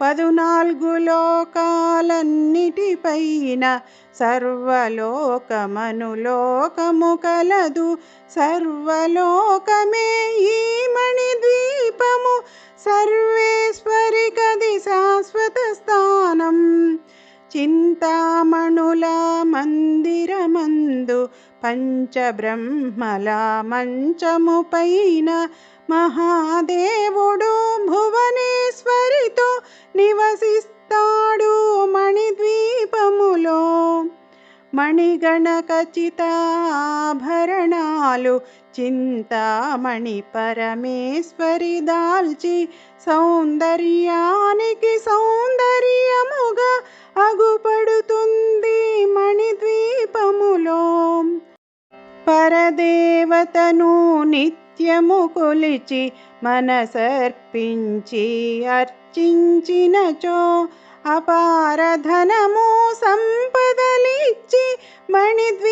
పదునాలుగు లోకాలన్నిటిపైన సర్వలోకమనులోకము కలదు. సర్వలోకమే ఈ మణిద్వీపము సర్వేశ్వరి కది శాశ్వత స్థానం. చింతామణుల మందిరమందు పంచబ్రహ్మల మంచము పైన మహాదేవుడు నివసిస్తాడు మణిద్వీపములో. మణిగణకచితాభరణాలు చింతామణి పరమేశ్వరి దాల్చి సౌందర్యానికి సౌందర్యముగా అగుపడుతుంది మణిద్వీపములో. పరదేవతను నిత్యము కొలిచి మనసర్పించి అర్చించినచో అపారధనము సంపదలిచ్చి మణిద్వి